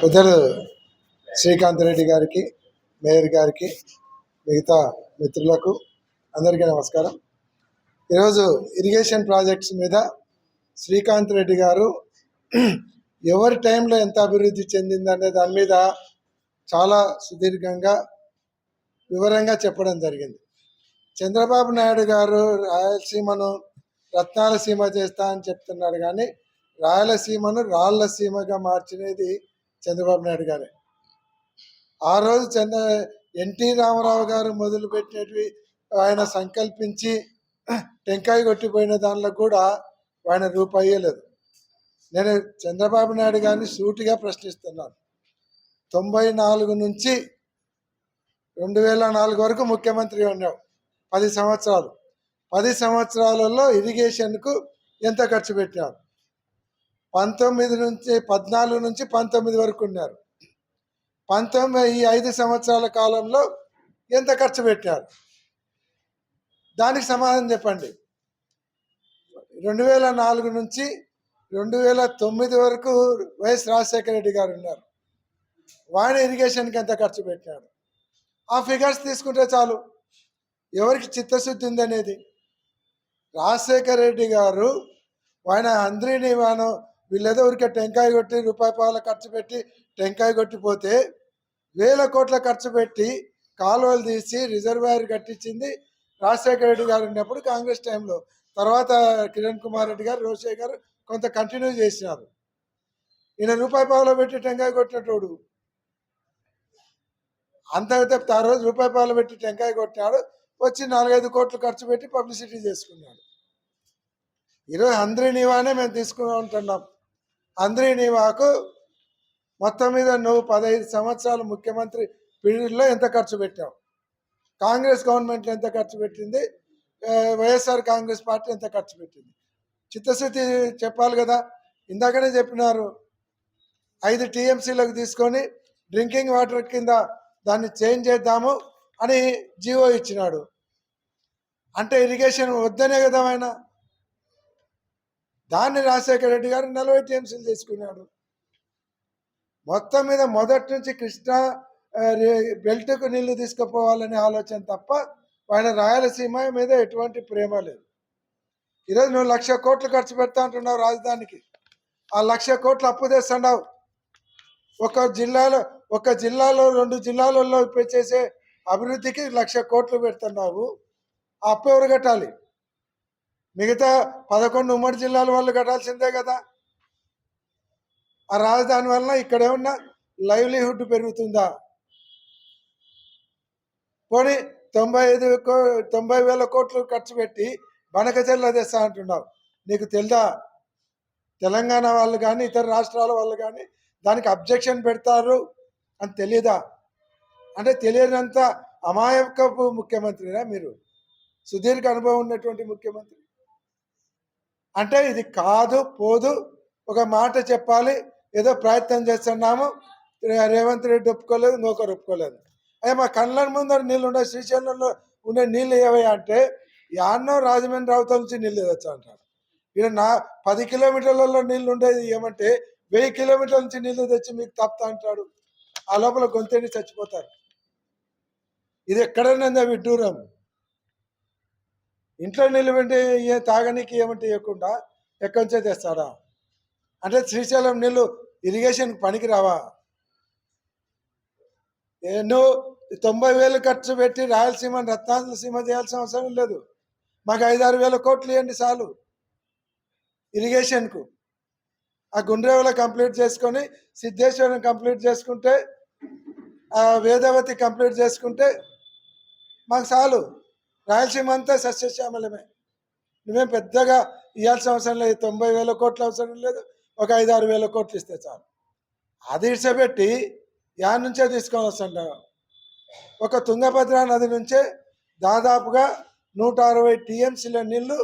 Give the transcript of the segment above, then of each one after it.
పెద్దలు శ్రీకాంత్ రెడ్డి గారికి మేయర్ గారికి మిగతా మిత్రులకు అందరికీ నమస్కారం. ఈరోజు ఇరిగేషన్ ప్రాజెక్ట్స్ మీద శ్రీకాంత్ రెడ్డి గారు ఎవరి టైంలో ఎంత అభివృద్ధి చెందిందనే దాని మీద చాలా సుదీర్ఘంగా వివరంగా చెప్పడం జరిగింది. చంద్రబాబు నాయుడు గారు రాయలసీమను రత్నాల సీమ చేస్తా అని చెప్తున్నాడు కానీ రాయలసీమను రాళ్ళ సీమగా మార్చినది చంద్రబాబు నాయుడు గారే. ఆ రోజు చంద్ర ఎన్టీ రామారావు గారు మొదలుపెట్టినవి ఆయన సంకల్పించి టెంకాయ కొట్టిపోయిన దానిలో కూడా ఆయన రూపాయి లేదు. నేను చంద్రబాబు నాయుడు గారిని సూటిగా ప్రశ్నిస్తున్నాను. తొంభై నాలుగు నుంచి రెండు వేల నాలుగు వరకు ముఖ్యమంత్రి ఉన్నావు పది సంవత్సరాలు. పది సంవత్సరాలలో ఇరిగేషన్కు ఎంత ఖర్చు పెట్టారు పంతొమ్మిది నుంచి పద్నాలుగు నుంచి పంతొమ్మిది వరకు ఉన్నారు. పంతొమ్మిది ఈ ఐదు సంవత్సరాల కాలంలో ఎంత ఖర్చు పెట్టారు? దానికి సమాధానం చెప్పండి. రెండు వేల నాలుగు నుంచి రెండు వేల తొమ్మిది వరకు వైఎస్ రాజశేఖర రెడ్డి గారు ఉన్నారు. వాడి ఇరిగేషన్కి ఎంత ఖర్చు పెట్టినాడు ఆ ఫిగర్స్ తీసుకుంటే చాలు. ఎవరికి చిత్తశుద్ధి ఉందనేది? రాజశేఖర రెడ్డి గారు ఆయన అంద్రిని వాను వీళ్ళేదో ఊరికే టెంకాయ కొట్టి రూపాయి పావుల ఖర్చు పెట్టి టెంకాయ కొట్టిపోతే వేల కోట్ల ఖర్చు పెట్టి కాలువలు తీసి రిజర్వాయర్ కట్టించింది రాజశేఖర రెడ్డి గారు ఉన్నప్పుడు కాంగ్రెస్ టైంలో. తర్వాత కిరణ్ కుమార్ రెడ్డి గారు రోషయ్య గారు కొంత కంటిన్యూ చేసినారు. ఈయన రూపాయి పావులో పెట్టి టెంకాయ కొట్టినటోడు అంత చెప్తే ఆ రోజు రూపాయి పావులు పెట్టి టెంకాయ కొట్టాడు వచ్చి నాలుగైదు కోట్లు ఖర్చు పెట్టి పబ్లిసిటీ చేసుకున్నాడు. ఈరోజు అందరి నివానే మేము తీసుకుంటున్నాం అందరి నీవాకు మొత్తం మీద నువ్వు పదహైదు సంవత్సరాలు ముఖ్యమంత్రి పీరియడ్లో ఎంత ఖర్చు పెట్టావు? కాంగ్రెస్ గవర్నమెంట్లో ఎంత ఖర్చు పెట్టింది? వైఎస్ఆర్ కాంగ్రెస్ పార్టీ ఎంత ఖర్చు పెట్టింది? చిత్తశుద్ధి చెప్పాలి కదా ఇందాకనే చెప్పినారు. ఐదు టీఎంసీలకు తీసుకొని డ్రింకింగ్ వాటర్ కింద దాన్ని చేంజ్ చేద్దాము అని జీవో ఇచ్చినాడు. అంటే ఇరిగేషన్ వద్దనే కదా ఆయన. దాన్ని రాజశేఖర రెడ్డి గారు నలభై టీఎంసీలు తీసుకున్నాడు. మొత్తం మీద మొదటి నుంచి కృష్ణా రే- బెల్ట్కు నీళ్ళు తీసుకుపోవాలనే ఆలోచన తప్ప ఆయన రాయలసీమ మీద ఎటువంటి ప్రేమ లేదు. ఈరోజు నువ్వు లక్ష కోట్లు ఖర్చు పెడతా అంటున్నావు రాజధానికి. ఆ లక్ష కోట్లు అప్పు తెస్తున్నావు ఒక జిల్లాలో ఒక జిల్లాలో రెండు జిల్లాలలో చేసే అభివృద్ధికి లక్ష కోట్లు పెడుతున్నావు. ఆ అప్పు ఎవరు కట్టాలి? మిగతా పదకొండు ఉమ్మడి జిల్లాల వాళ్ళు కట్టాల్సిందే కదా. ఆ రాజధాని వలన ఇక్కడ ఏమన్నా లైవ్లీహుడ్ పెరుగుతుందా? పోనీ తొంభై ఐదు కో- తొంభై వేల కోట్లు ఖర్చు పెట్టి బనకచెల్ల తెస్తా అంటున్నావు. నీకు తెలుదా? తెలంగాణ వాళ్ళు కానీ ఇతర రాష్ట్రాల వాళ్ళు కానీ దానికి అబ్జెక్షన్ పెడతారు అని తెలియదా అంటే తెలియనంత అమాయకపు ముఖ్యమంత్రినా మీరు. సుదీర్ఘ అనుభవం ఉన్నటువంటి ముఖ్యమంత్రి. అంటే ఇది కాదు పోదు. ఒక మాట చెప్పాలి ఏదో ప్రయత్నం చేస్తున్నాము. రేవంత్ రెడ్డి ఒప్పుకోలేదు ఇంకొకరు ఒప్పుకోలేదు. అయ్యా మా కళ్ళ ముందర నీళ్ళు ఉండే శ్రీశైలంలో ఉండే నీళ్ళు ఏవయ్యా అంటే యాన్నో రాజమండ్రి అవతల నుంచి నీళ్ళు తెచ్చు అంటారు. ఇక్కడ నా పది కిలోమీటర్లలో నీళ్ళు ఉండేది ఏమంటే వెయ్యి కిలోమీటర్ల నుంచి నీళ్ళు తెచ్చి మీకు తప్పుతా అంటాడు. ఆ లోపల గొంతెండి చచ్చిపోతారు? ఇది ఎక్కడైనా విడ్డూరం? ఇంట్లో నిలబెట్టి ఏ తాగనీకి ఏమంటే ఇవ్వకుండా ఎక్కడి నుంచే తెస్తాడా? అంటే శ్రీశైలం నీళ్ళు ఇరిగేషన్ పనికి రావా? ఎన్నో తొంభై వేలు ఖర్చు పెట్టి రాయలసీమ రత్నాలసీమ చేయాల్సిన అవసరం లేదు. మాకు ఐదారు వేల కోట్లు ఇవ్వండి చాలు. ఇరిగేషన్కు ఆ గుండ్రేవల కంప్లీట్ చేసుకొని సిద్ధేశ్వరం కంప్లీట్ చేసుకుంటే ఆ వేదవతి కంప్లీట్ చేసుకుంటే మాకు చాలు. రాయలసీమ అంతా సస్యశ్యామలమే. నువ్వేం పెద్దగా ఇవ్వాల్సిన అవసరం లేదు. తొంభై వేల కోట్ల అవసరం లేదు. ఒక ఐదు ఆరు వేల కోట్లు ఇస్తే చాలు. అది ఇడిచబెట్టి యా నుంచే తీసుకొని వస్తుంటారు ఒక తుంగభద్ర నది నుంచే దాదాపుగా నూట అరవై టీఎంసీల నీళ్ళు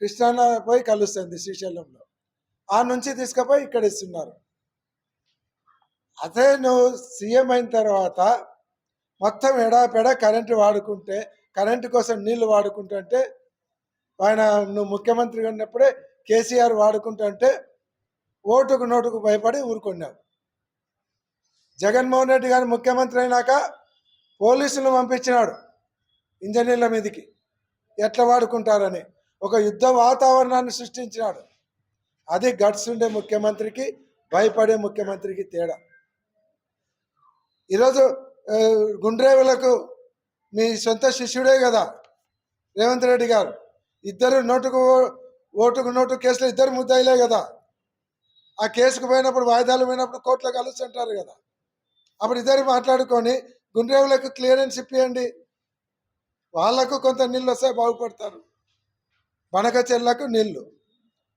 కృష్ణా పోయి కలుస్తుంది శ్రీశైలంలో. ఆ నుంచి తీసుకుపోయి ఇక్కడ ఇస్తున్నారు. అదే నువ్వు సీఎం అయిన తర్వాత మొత్తం ఎడాపెడ కరెంటు వాడుకుంటే కరెంటు కోసం నీళ్ళు వాడుకుంటుంటే ఆయన నువ్వు ముఖ్యమంత్రిగా ఉన్నప్పుడే కేసీఆర్ వాడుకుంటుంటే ఓటుకు నోటుకు భయపడి ఊరుకున్నావు జగన్మోహన్ రెడ్డి గారు ముఖ్యమంత్రి అయినాక పోలీసులను పంపించినాడు ఇంజనీర్ల మీదకి. ఎట్లా వాడుకుంటారని. ఒక యుద్ధ వాతావరణాన్ని సృష్టించినాడు. అది గట్స్ ఉండే ముఖ్యమంత్రికి భయపడే ముఖ్యమంత్రికి తేడా. ఈరోజు గుండ్రేవులకు మీ సొంత శిష్యుడే కదా. రేవంత్ రెడ్డి గారు. ఇద్దరు నోటుకు ఓ- ఓటుకు నోటు కేసులో ఇద్దరు ముద్దాయిలే కదా. ఆ కేసుకు పోయినప్పుడు వాయిదాలు పోయినప్పుడు కోర్టులో కలుస్తుంటారు కదా. అప్పుడు ఇద్దరు మాట్లాడుకొని గుండ్రేవులకు క్లియరెన్స్ ఇప్పియండి. వాళ్ళకు కొంత నీళ్ళు వస్తే బాగుపడతారు. బనక చెల్లకు నీళ్ళు.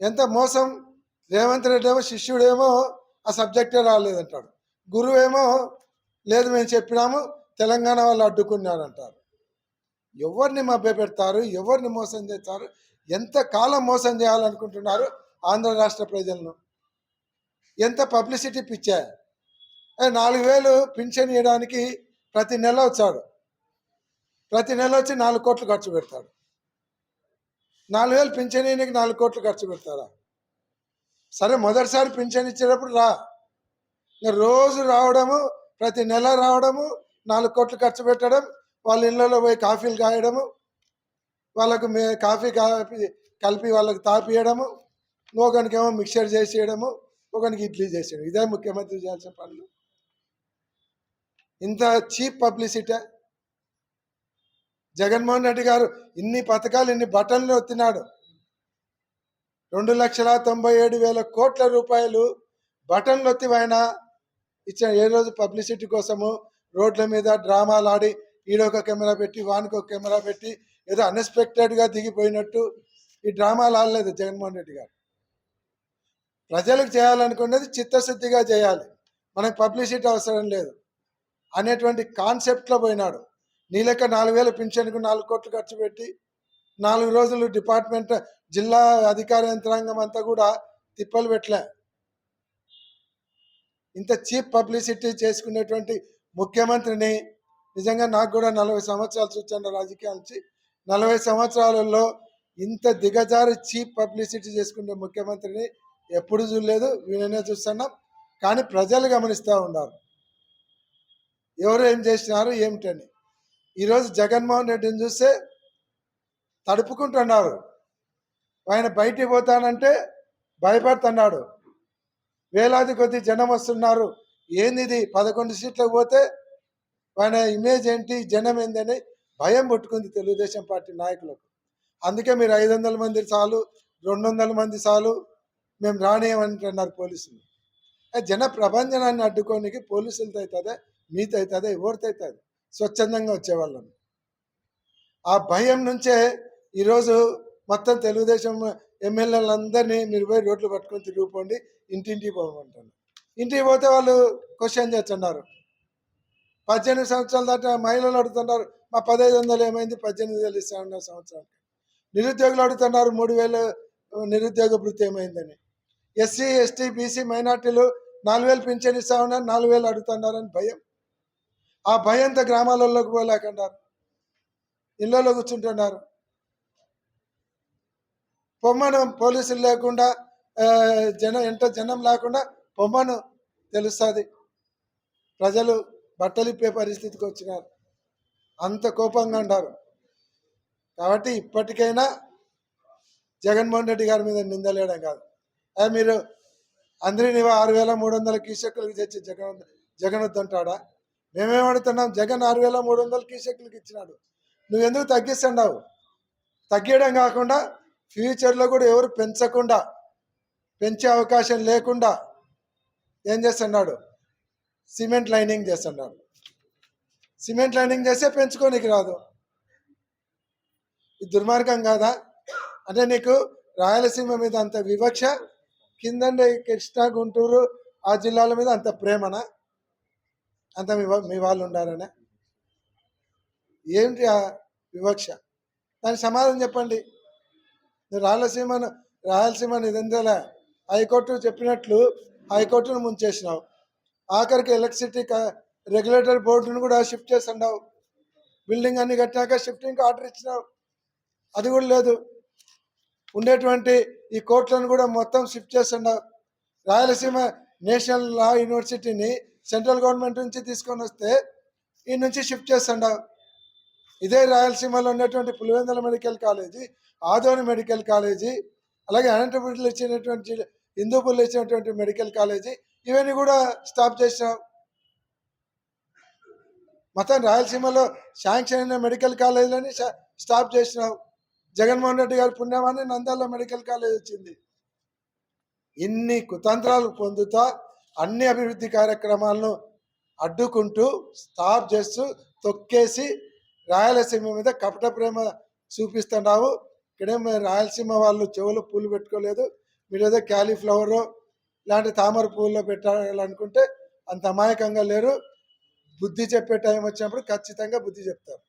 ఎంత మోసం. రేవంత్ రెడ్డి ఏమో శిష్యుడేమో ఆ సబ్జెక్టే రాలేదంటాడు. గురువేమో లేదు మేము చెప్పినాము తెలంగాణ వాళ్ళు అడ్డుకున్నారంటారు. ఎవరిని మభ్య పెడతారు ఎవరిని మోసం చేస్తారు? ఎంత కాలం మోసం చేయాలనుకుంటున్నారు ఆంధ్ర రాష్ట్ర ప్రజలను? ఎంత పబ్లిసిటీ పిచ్చా? నాలుగు వేలు పింఛన్ ఇవ్వడానికి ప్రతి నెల వచ్చాడు. ప్రతి నెల వచ్చి నాలుగు కోట్లు ఖర్చు పెడతాడు. నాలుగు వేలు పింఛన్ ఇవ్వడానికి నాలుగు కోట్లు ఖర్చు పెడతారా సరే మొదటిసారి పింఛన్ ఇచ్చేటప్పుడు రా. రోజు రావడము ప్రతి నెల రావడము నాలుగు కోట్లు ఖర్చు పెట్టడం వాళ్ళ ఇళ్ళలో పోయి కాఫీలు కాయడము వాళ్ళకు మే కాఫీ కాపి కలిపి వాళ్ళకి తాపియడము ఒకనికేమో మిక్చర్ చేసేయడము ఒకనికి ఇడ్లీ చేసేయడం. ఇదే ముఖ్యమంత్రి చేయాల్సిన పనులు. ఇంత చీప్ పబ్లిసిటీ. జగన్మోహన్ రెడ్డి గారు ఇన్ని పథకాలు ఇన్ని బటన్లు ఒత్తినాడు. రెండు లక్షల తొంభై ఏడు వేల కోట్ల రూపాయలు బటన్లు ఒత్తివైనా ఇచ్చిన ఏ రోజు పబ్లిసిటీ కోసము రోడ్ల మీద డ్రామాలు ఆడి ఈడొక కెమెరా పెట్టి వానికి ఒక కెమెరా పెట్టి ఏదో అన్ఎక్స్పెక్టెడ్గా దిగిపోయినట్టు ఈ డ్రామాలు ఆడలేదు జగన్మోహన్ రెడ్డి గారు. ప్రజలకు చేయాలనుకున్నది చిత్తశుద్ధిగా చేయాలి. మనకు పబ్లిసిటీ అవసరం లేదు. అనేటువంటి కాన్సెప్ట్లో పోయినాడు. నీలెక్క నాలుగు వేల పింఛన్కు నాలుగు కోట్లు ఖర్చు పెట్టి నాలుగు రోజులు డిపార్ట్మెంట్ జిల్లా అధికార యంత్రాంగం అంతా కూడా తిప్పలు పెట్టలే. ఇంత చీప్ పబ్లిసిటీ చేసుకునేటువంటి ముఖ్యమంత్రిని. నిజంగా నాకు కూడా నలభై సంవత్సరాలు చూచాను రాజకీయాల నుంచి నలభై సంవత్సరాలలో ఇంత దిగజారి చీప్ పబ్లిసిటీ చేసుకునే ముఖ్యమంత్రిని ఎప్పుడు చూడలేదు వీళ్ళనే చూస్తున్నాం. కానీ ప్రజలు గమనిస్తూ ఉన్నారు. ఎవరు ఏం చేసినారు ఏమిటని. ఈరోజు జగన్మోహన్ రెడ్డిని చూస్తే తడుపుకుంటున్నారు. ఆయన బయటికి పోతానంటే భయపడుతున్నాడు. వేలాది కొద్ది జనం వస్తున్నారు. ఏంది పదకొండు సీట్లకు పోతే ఆయన ఇమేజ్ ఏంటి? జనం ఏందని భయం పుట్టుకుంది తెలుగుదేశం పార్టీ నాయకులకు. అందుకే మీరు ఐదు వందల మంది చాలు రెండు వందల మంది చాలు మేము రానియమంటున్నారు పోలీసులు. జన ప్రభంజనాన్ని అడ్డుకోనికి పోలీసులతో అవుతుందే మీతో అవుతుందే ఎవరితో అవుతుంది స్వచ్ఛందంగా వచ్చేవాళ్ళని ఆ భయం నుంచే ఈరోజు మొత్తం తెలుగుదేశం ఎమ్మెల్యేలందరినీ మీరు పోయి రోడ్లు పట్టుకొని తిరిగిపోండి ఇంటింటికి పోమంటాను ఇంటికి పోతే వాళ్ళు క్వశ్చన్ చేస్తున్నారు. పద్దెనిమిది సంవత్సరాల దాకా మహిళలు అడుగుతున్నారు మా పదహైదు వందలు ఏమైంది? పద్దెనిమిది వేలు ఇస్తా సంవత్సరానికి. నిరుద్యోగులు అడుగుతున్నారు మూడు వేలు నిరుద్యోగ వృత్తి ఏమైందని? ఎస్సీ ఎస్టీ బీసీ మైనార్టీలు నాలుగు వేలు పింఛన్ ఇస్తామన్నారు నాలుగు వేలు అడుగుతున్నారని భయం. ఆ భయంతో గ్రామాలలోకి పోలేకున్నారు. ఇళ్ళలో కూర్చుంటున్నారు. పొమ్మనం పోలీసులు లేకుండా జనం ఎంత జనం లేకుండా పొమ్మను తెలుస్తుంది. ప్రజలు బట్టలు ఇప్పే పరిస్థితికి వచ్చినారు. అంత కోపంగా ఉన్నారు కాబట్టి ఇప్పటికైనా జగన్మోహన్ రెడ్డి గారి మీద నిందలేయడం కాదు. అదే మీరు అందరినీ ఆరు వేల మూడు వందల కీసెక్కులకు తెచ్చి జగన్ జగన్ వద్దంటాడా మేమేమడుతున్నాం జగన్ ఆరు వేల మూడు వందల కీసెక్కులకు ఇచ్చినాడు. నువ్వెందుకు తగ్గిస్తున్నావు? తగ్గడం కాకుండా ఫ్యూచర్లో కూడా ఎవరు పెంచకుండా పెంచే అవకాశం లేకుండా ఏం చేస్తున్నాడు? సిమెంట్ లైనింగ్ చేస్తున్నాడు. సిమెంట్ లైనింగ్ చేస్తే పెంచుకోనికి రాదు. ఇది దుర్మార్గం కాదా? అంటే నీకు రాయలసీమ మీద అంత వివక్ష కిందండి కృష్ణా గుంటూరు ఆ జిల్లాల మీద అంత ప్రేమనా? అంత మీ మీ వాళ్ళు ఉండారనే ఏంటి ఆ వివక్ష? దానికి సమాధానం చెప్పండి. రాయలసీమను రాయలసీమ ఇదంతలే హైకోర్టు చెప్పినట్లు హైకోర్టును ముంచేసినావు ఆఖరికి ఎలక్ట్రిసిటీ రెగ్యులేటర్ బోర్డును కూడా షిఫ్ట్ చేస్తున్నావు. బిల్డింగ్ అన్ని కట్టాక షిఫ్టింగ్ ఆర్డర్ ఇచ్చినావు. అది కూడా లేదు. ఉండేటువంటి ఈ కోర్టులను కూడా మొత్తం షిఫ్ట్ చేస్తున్నావు. రాయలసీమ నేషనల్ లా యూనివర్సిటీని సెంట్రల్ గవర్నమెంట్ నుంచి తీసుకొని వస్తే ఈ నుంచి షిఫ్ట్ చేస్తుండవు ఇదే రాయలసీమలో ఉన్నటువంటి Pulivendula medical college Adoni medical college అలాగే అనంతపురంలో ఇచ్చినటువంటి హిందూపూర్లో ఇచ్చినటువంటి మెడికల్ కాలేజీ? ఇవన్నీ కూడా స్టాప్ చేసినావు మొత్తం రాయలసీమలో శాంక్షన్ అయిన మెడికల్ కాలేజీలని స్టాప్ చేసినావు జగన్మోహన్ రెడ్డి గారు పుణ్యమాన్ని నంద్యాల మెడికల్ కాలేజ్ వచ్చింది ఇన్ని కుతంత్రాలు పొందుతా అన్ని అభివృద్ధి కార్యక్రమాలను అడ్డుకుంటూ స్టాప్ చేస్తూ తొక్కేసి రాయలసీమ మీద కపట ప్రేమ చూపిస్తున్నావు. ఇక్కడే రాయలసీమ వాళ్ళు చెవులు పూలు పెట్టుకోలేదు. మీరు ఏదో క్యాలీఫ్లవర్ ఇలాంటి తామర పువ్వుల్లో పెట్టాలనుకుంటే అంత అమాయకంగా లేరు. బుద్ధి చెప్పే టైం వచ్చినప్పుడు ఖచ్చితంగా బుద్ధి చెప్తారు.